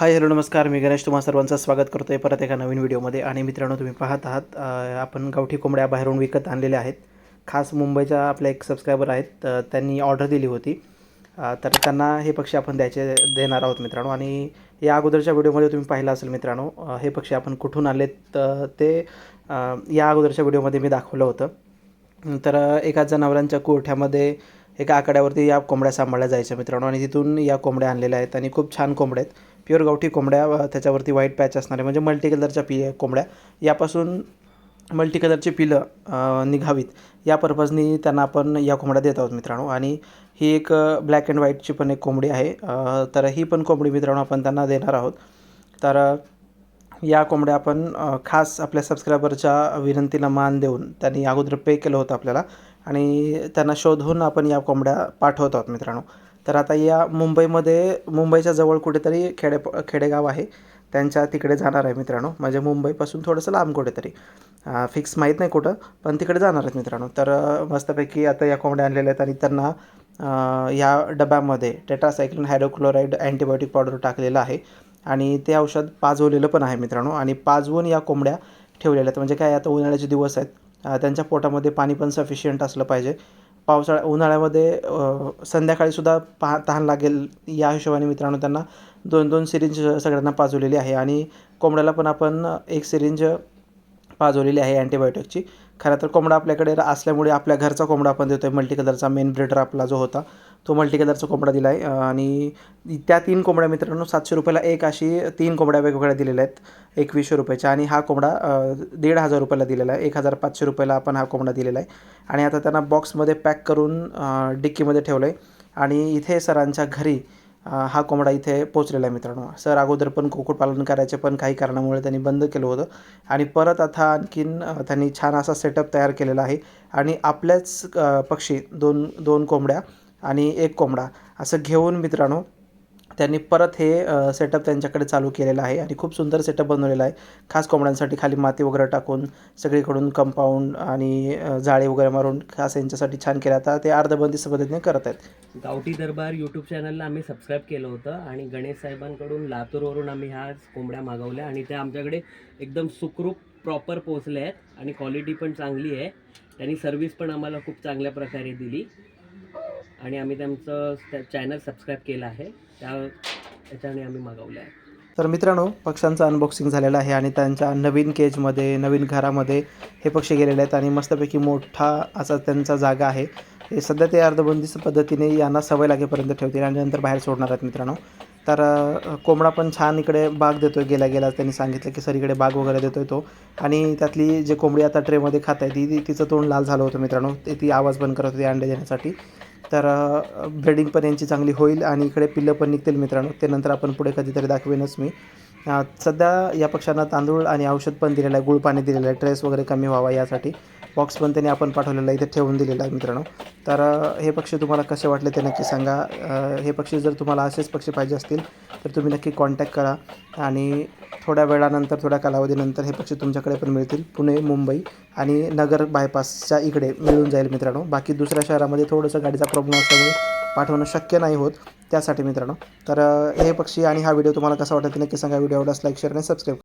Hi hello नमस्कार. मी गणेश. तुम्हा सर्वांचं स्वागत करतो आहे परत एका नवीन व्हिडिओमध्ये. आणि मित्रांनो तुम्ही पाहत आहात आपण गावठी कोंबड्या बाहेरून विकत आणलेल्या आहेत. खास मुंबईच्या आपल्या एक सबस्क्रायबर आहेत. त्यांनी ऑर्डर दिली होती. तर त्यांना हे पक्षी आपण द्यायचे देणार आहोत मित्रांनो. आणि या अगोदरच्या व्हिडिओमध्ये तुम्ही पाहिलं असेल मित्रांनो हे पक्षी आपण कुठून आलेत ते या अगोदरच्या व्हिडिओमध्ये मी दाखवलं होतं. तर एका जनावरांच्या कोठ्यामध्ये एका आकड्यावरती या कोंबड्या सांभाळल्या जायच्या मित्रांनो. आणि तिथून या कोंबड्या आणलेल्या आहेत. आणि खूप छान कोंबड्या आहेत. प्युअर गावठी कोंबड्या त्याच्यावरती व्हाईट पॅच असणारे म्हणजे मल्टी कलरच्या पि कोंबड्या. यापासून मल्टी कलरची पिलं निघावीत. या पर्पजनी त्यांना आपण या कोंबड्या देत आहोत मित्रांनो. आणि ही एक ब्लॅक अँड व्हाईटची पण एक कोंबडी आहे. तर ही पण कोंबडी मित्रांनो आपण त्यांना देणार आहोत. तर या कोंबड्या आपण खास आपल्या सबस्क्रायबरच्या विनंतीला मान देऊन त्यांनी अगोदर पे केलं होतं आपल्याला. आणि त्यांना शोधून आपण या कोंबड्या पाठवत आहोत मित्रांनो. तर आता या मुंबईमध्ये मुंबईच्या जवळ कुठेतरी खेडे खेडेगाव आहे. त्यांच्या तिकडे जाणार आहे मित्रांनो. म्हणजे मुंबईपासून थोडंसं लांब कुठेतरी. फिक्स माहीत नाही कुठं पण तिकडे जाणार आहेत मित्रांनो. तर मस्तपैकी आता या कोंबड्या आणलेल्या आहेत आणि त्यांना या डब्यामध्ये टेट्रासायक्लिन हायड्रोक्लोराईड अँटीबायोटिक पावडर टाकलेलं आहे. आणि ते औषध पाजवलेलं पण आहे मित्रांनो. आणि पाजवून या कोंबड्या ठेवलेल्या आहेत. म्हणजे काय आता उन्हाळ्याचे दिवस आहेत. त्यांच्या पोटामध्ये पाणी पण सफिशियंट असलं पाहिजे. पावसाळ्या उन्हाळ्यामध्ये संध्याकाळीसुद्धा पहा तहान लागेल या हिशोबाने मित्रांनो त्यांना. दोन दोन सिरिंज सगळ्यांना पाजवलेली आहे आणि कोंबड्याला पण आपण एक सिरिंज पाजवलेली आहे अँटीबायोटिकची खरं तर कोंबडा आपल्याकडे असल्यामुळे आपल्या घरचा कोंबडा आपण देतो आहे मल्टी कलरचा मेन ब्रिडर आपला जो होता. तो मल्टीकलरचा कोंबडा दिला आहे आणि त्या तीन कोंबड्या मित्रांनो सातशे रुपयाला एक अशी तीन कोंबड्या वेगवेगळ्या दिलेल्या आहेत. एकवीसशे रुपयाच्या. आणि हा कोंबडा दीड हजार रुपयाला दिलेला आहे. एक हजार पाचशे रुपयाला आपण हा कोंबडा दिलेला आहे. आणि आता त्यांना बॉक्समध्ये पॅक करून डिक्कीमध्ये ठेवलं आहे आणि इथे सरांच्या घरी हा कोंबडा इथे पोचलेला आहे मित्रांनो. सर अगोदर पण कुक्कुटपालन करायचे पण काही कारणामुळे त्यांनी बंद केलं होतं. आणि परत आता आणखीन त्यांनी छान असा सेटअप तयार केलेला आहे. आणि आपल्याच पक्षी दोन दोन कोंबड्या आणि एक कोंबडा असं घेऊन मित्रांनो त्यांनी परत हे सेटअप त्यांच्याकडे चालू केलेलं आहे आणि खूप सुंदर सेटअप बनवलेला आहे. खास कोंबड्यांसाठी खाली माती वगैरे टाकून सगळीकडून कंपाऊंड आणि जाळे जाळी वगैरे मारून खास यांच्यासाठी छान केलं. आता ते अर्धबंदीस पद्धतीने करत आहेत. गावठी दरबार यूट्यूब चॅनलला आम्ही सबस्क्राईब केलं होतं आणि गणेश साहेबांकडून लातूरवरून आम्ही ह्या कोंबड्या मागवल्या आणि त्या आमच्याकडे एकदम सुखरूप प्रॉपर पोचल्या आहेत आणि क्वालिटी पण चांगली आहे. त्यांनी सर्व्हिस पण आम्हाला खूप चांगल्या प्रकारे दिली. आणि आम्ही त्यांचं चॅनल सबस्क्राईब केलं आहे. त्या त्याच्याने आम्ही मागवलं आहे तर मित्रांनो पक्ष्यांचं अनबॉक्सिंग झालेलं आहे आणि त्यांच्या नवीन केजमध्ये नवीन घरामध्ये हे पक्षी गेलेले आहेत आणि मस्तपैकी मोठा असा त्यांचा जागा आहे. हे सध्या ते अर्धबंदिस्त पद्धतीने यांना सवय लागेपर्यंत ठेवतील आणि नंतर बाहेर सोडणार आहेत मित्रांनो. तर कोंबडा पण छान इकडे बाग देतोय गेल्या गेला. त्यांनी सांगितलं की सर इकडे बाग वगैरे देतोय तो. आणि त्यातली जे कोंबडी आता ट्रेमध्ये खात आहे ती ती- तिचं तोंड लाल झालं होतं मित्रांनो. ते ती आवाज बंद करत होती अंडे देण्यासाठी. तर ब्रेडिंग पण यांची चांगली होईल आणि इकडे पिल्लं पण निघतील मित्रांनो. ते नंतर आपण पुढे कधीतरी दाखवेनच मी. सध्या या पक्ष्यांना तांदूळ आणि औषध पण दिलेलं आहे गुळ पाणी दिलेलं आहे ट्रेस वगैरे कमी व्हावा यासाठी. बॉक्स पण त्यांनी आपण पाठवलेला आहे इथे ठेवून दिलेला आहे मित्रांनो. तर हे पक्षी तुम्हाला कसे वाटले ते नक्की सांगा. हे पक्षी जर तुम्हाला असेच पक्षी पाहिजे असतील तर तुम्ही नक्की कॉन्टॅक्ट करा. आणि थोड्या वेळानंतर थोड्या कालावधीनंतर हे पक्षी तुमच्याकडे पण मिळतील. पुणे मुंबई आणि नगर बायपासच्या इकडे मिळून जाईल मित्रांनो. बाकी दुसऱ्या शहरामध्ये थोडंसं गाडीचा प्रॉब्लेम असल्यामुळे पाठवणं शक्य नाही होत त्यासाठी मित्रांनो. तर हे पक्षी आणि हा व्हिडिओ तुम्हाला कसा वाटत नक्की सांगा. व्हिडिओ आवडल्यास लाईक शेअर आणि सबस्क्राईब